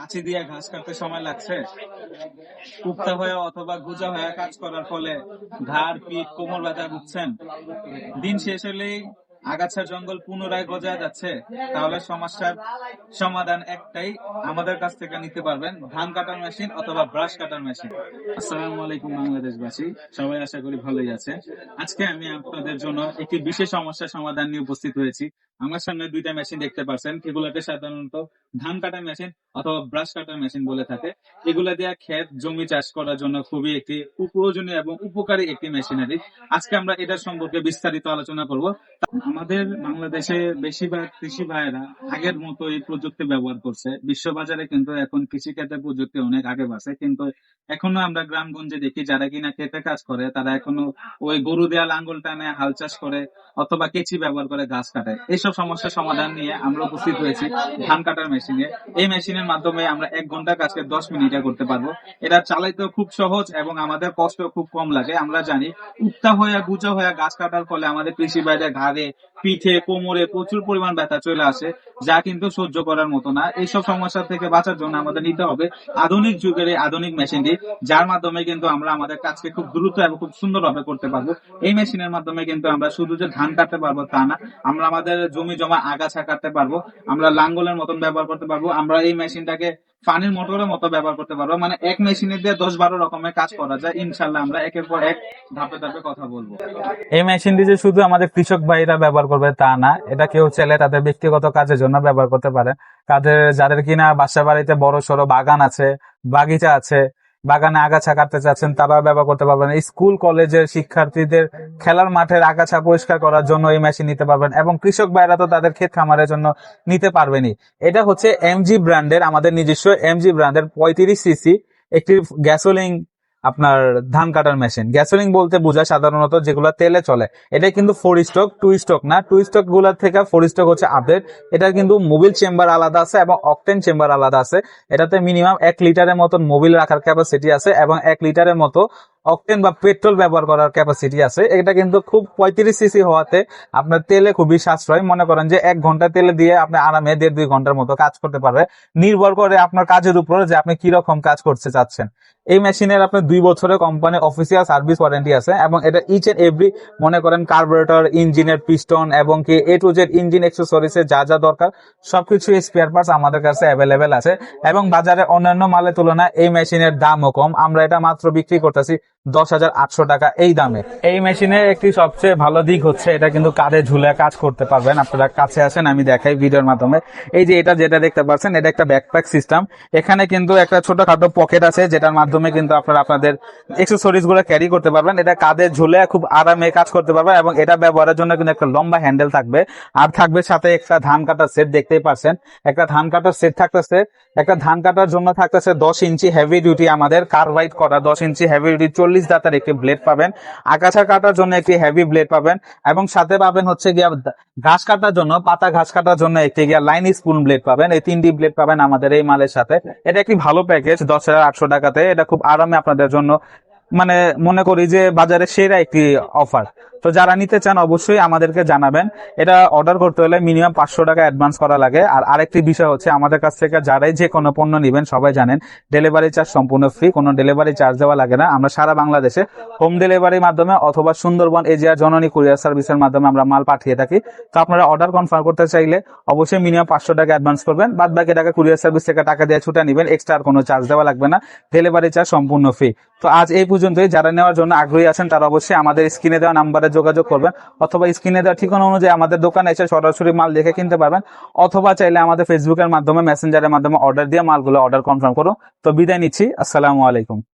কাঁচি দিয়ে ঘাস কাটতে সময় লাগছে? কুপ্তা হয়ে অথবা গুজা হয়ে কাজ করার ফলে ঘাড়, পিঠ কোমর ব্যথা ভুগছেন দিন শেষ হলেই আগাছা জঙ্গল পুনরায় গজায় যাচ্ছে, তাহলে সমস্যার সমাধান একটাই আমাদের কাছ থেকে নিতে পারবেন ধান কাটার মেশিন অথবা ব্রাশ কাটার মেশিন। আসসালামু আলাইকুম বাংলাদেশবাসী, সবাই আশা করি ভালোই আছে। আজকে আমি আপনাদের জন্য একটি বিশেষ সমস্যার সমাধান নিয়ে উপস্থিত হয়েছি। আমার সামনে দুইটা মেশিন দেখতে পাচ্ছেন এগুলোকে সাধারণত ধান কাটার মেশিন অথবা ব্রাশ কাটার মেশিন বলে থাকে। এগুলো দিয়ে ক্ষেত, জমি চাষ করার জন্য খুবই একটি প্রয়োজনীয় এবং উপকারী একটি মেশিনারি। আজকে আমরা এটার সম্পর্কে বিস্তারিত আলোচনা করব। আমাদের বাংলাদেশে বেশিরভাগ কৃষি ভাইয়েরা আগের মতো এই প্রযুক্তি ব্যবহার করছে। বিশ্ববাজারে কিন্তু এখন কৃষি ক্ষেত্রে প্রযুক্তি অনেক আগে বাড়ছে কিন্তু এখনও আমরা গ্রামগঞ্জে দেখি যারা কিনা খেতে কাজ করে, তারা এখনও ওই গরু দেয়া লাঙ্গল টানে, হাল চাষ করে অথবা কেচি ব্যবহার করে গাছ কাটে। এইসব সমস্যার সমাধান নিয়ে আমরা উপস্থিত হয়েছি ধান কাটার মেশিনে। এই মেশিনের মাধ্যমে আমরা এক ঘণ্টা কাজকে দশ মিনিটে করতে পারব। এটা চালাইতেও খুব সহজ এবং আমাদের কষ্ট খুব কম লাগে। আমরা জানি উত্তা হয়ে গুজা হয়ে গাছ কাটার ফলে আমাদের কৃষি বাইরে ঘাড়ে পিঠে, কোমরে প্রচুর পরিমাণ ব্যথা চলে আসে, যা কিন্তু সহ্য করার মতো না। এইসব সমস্যা থেকে বাঁচার জন্য আমাদের নিতে হবে আধুনিক যুগের এই আধুনিক মেশিনটি, যার মাধ্যমে কিন্তু আমরা আমাদের কাজকে খুব দ্রুত এবং খুব সুন্দরভাবে করতে পারব। এই মেশিনের মাধ্যমে কিন্তু আমরা শুধু যে ধান কাটতে পারব তা না, আমরা আমাদের জমি জমা আগাছা কাটতে পারব, আমরা লাঙ্গলের মতন ব্যবহার করতে পারব, আমরা এই মেশিনটাকে পানির মোটরের মতো ব্যবহার করতে পারব। মানে এক মেশিনে দিয়ে দশ বারো রকমের কাজ করা যায়। ইনশাল্লাহ আমরা একের পর এক ধাপে ধাপে কথা বলব। এই মেশিন দিয়ে শুধু আমাদের কৃষক ভাইরা ব্যবহার করবে তা না, এটা কেউ চাইলে তাদের ব্যক্তিগত কাজের জন্য ব্যবহার করতে পারে। তাদের, যাদের কিনা বাসা বাড়িতে বড় সড়ো বাগান আছে, বাগিচা আছে বাগানে আগাছা কাটতে চাচ্ছেন তারা ব্যবহার করতে পারবেন। স্কুল, কলেজের শিক্ষার্থীদের খেলার মাঠের আগাছা পরিষ্কার করার জন্য এই মেশিন নিতে পারবেন এবং কৃষক ভাইরা তো তাদের ক্ষেত খামারের জন্য নিতে পারবেনই। এটা হচ্ছে এমজি ব্র্যান্ডের, আমাদের নিজস্ব এমজি ব্র্যান্ডের পঁয়ত্রিশ সিসি একটি গ্যাসোলিন আপনার ধান কাটার মেশিন। গ্যাসোলিন বলতে বোঝায় সাধারণত যেগুলো তেলে চলে। এটা কিন্তু ফোর স্টক টু স্টক না। টু স্টকগুলার থেকে ফোর স্টক হচ্ছে আপডেট এটা কিন্তু মোবিল চেম্বার আলাদা আছে এবং অকটেন চেম্বার আলাদা আছে। এটাতে মিনিমাম এক লিটারের মতন মোবিল রাখার ক্যাপাসিটি আছে এবং এক লিটারের মতো অকটেন বা পেট্রোল ব্যবহার করার ক্যাপাসিটি আছে। এটা কিন্তু খুব পঁয়ত্রিশ সিসি হওয়াতে আপনার তেলে খুবই সাশ্রয়। মনে করেন যে এক ঘণ্টা তেলে দিয়ে আপনি আরামে দেড় দুই ঘণ্টার মতো কাজ করতে পারবে নির্ভর করে আপনার কাজের উপর যে আপনি কি রকম কাজ করতে চাচ্ছেন। এই মেশিনের আপনার দুই বছরের কোম্পানি অফিসিয়াল সার্ভিস ওয়ারেন্টি আছে এবং এটা ইচ এন্ড এভরি মনে করেন কার্বোরেটর ইঞ্জিনের পিস্টন এবং কি এ টু জেড ইঞ্জিন এক্সেসরিজের যা যা দরকার, সবকিছু স্পেয়ার পার্টস আমাদের কাছে অ্যাভেলেবেল আছে এবং বাজারে অন্যান্য মালের তুলনায় এই মেশিনের দামও কম। আমরা এটা মাত্র বিক্রি করতেছি দশ হাজার আটশো টাকা এই দামে। এই মেশিনের একটি সবচেয়ে ভালো দিক হচ্ছে, এটা কিন্তু কাঁধে ঝুলে কাজ করতে পারবেন। আপনারা কাছে আসেন, আমি দেখাই ভিডিওর মাধ্যমে। এই যে এটা যেটা দেখতে পাচ্ছেন, এটা একটা ব্যাকপ্যাক সিস্টেম এখানে কিন্তু একটা ছোটখাটো পকেট আছে, যেটার মাধ্যমে কিন্তু আপনারা আপনাদের এক্সেসরিজগুলো ক্যারি করতে পারবেন। এটা কাঁধে ঝুলে খুব আরামে কাজ করতে পারবেন এবং এটা ব্যবহারের জন্য কিন্তু একটা লম্বা হ্যান্ডেল থাকবে। আর থাকবে সাথে একটা ধান কাটার সেট দেখতেই পাচ্ছেন। একটা ধান কাটার সেট থাকতেছে। একটা ধান কাটার জন্য থাকতেছে দশ ইঞ্চি হেভি ডিউটি আমাদের কার্বাইড করা দশ ইঞ্চি হেভি ডিউটি চল্লিশ দাঁতের একটি ব্লেড পাবেন। আগাছা কাটার জন্য একটি হেভি ব্লেড পাবেন এবং সাথে পাবেন হচ্ছে গিয়া ঘাস কাটার জন্য, পাতা ঘাস কাটার জন্য একটি গিয়া লাইন স্পুন ব্লেড পাবেন। এই তিনটি ব্লেড পাবেন আমাদের এই মালের সাথে। এটা একটি ভালো প্যাকেজ দশ হাজার আটশো টাকাতে। এটা খুব আরামে আপনাদের জন্য মানে মনে করি যে বাজারে সেরা একটি অফার তো যারা নিতে চান অবশ্যই আমাদেরকে জানাবেন। এটা অর্ডার করতে হলে মিনিমাম পাঁচশো টাকা অ্যাডভান্স করা লাগে। আর আরেকটি বিষয় হচ্ছে, আমাদের কাছ থেকে যারাই যে কোনো পণ্য নেবেন, সবাই জানেন ডেলিভারি চার্জ সম্পূর্ণ ফ্রি কোনো ডেলিভারি চার্জ দেওয়া লাগে না। আমরা সারা বাংলাদেশে হোম ডেলিভারির মাধ্যমে অথবা সুন্দরবন এজিয়া জননী কুরিয়ার সার্ভিসের মাধ্যমে আমরা মাল পাঠিয়ে থাকি। তো আপনারা অর্ডার কনফার্ম করতে চাইলে অবশ্যই মিনিমাম পাঁচশো টাকা অ্যাডভান্স করবেন। বাদ বাকি টাকা কুরিয়ার সার্ভিস থেকে টাকা দিয়ে ছুটে নেবেন এক্সট্রা আর কোনো চার্জ দেওয়া লাগবে না। ডেলিভারি চার্জ সম্পূর্ণ ফ্রি তো আজ এই পর্যন্তই। যারা নেওয়ার জন্য আগ্রহী আছেন, তারা অবশ্যই আমাদের স্ক্রিনে দেওয়া নাম্বারে যোগাযোগ করবেন অথবা স্ক্রিনে দেওয়া ঠিকানা অনুযায়ী আমাদের দোকানে এসে সরাসরি মাল দেখে কিনতে পারবেন। অথবা চাইলে আমাদের ফেসবুকের মাধ্যমে মেসেঞ্জারের মাধ্যমে অর্ডার দিয়ে মালগুলো অর্ডার কনফার্ম করুন। তো বিদায় নিচ্ছি। আসসালামু আলাইকুম।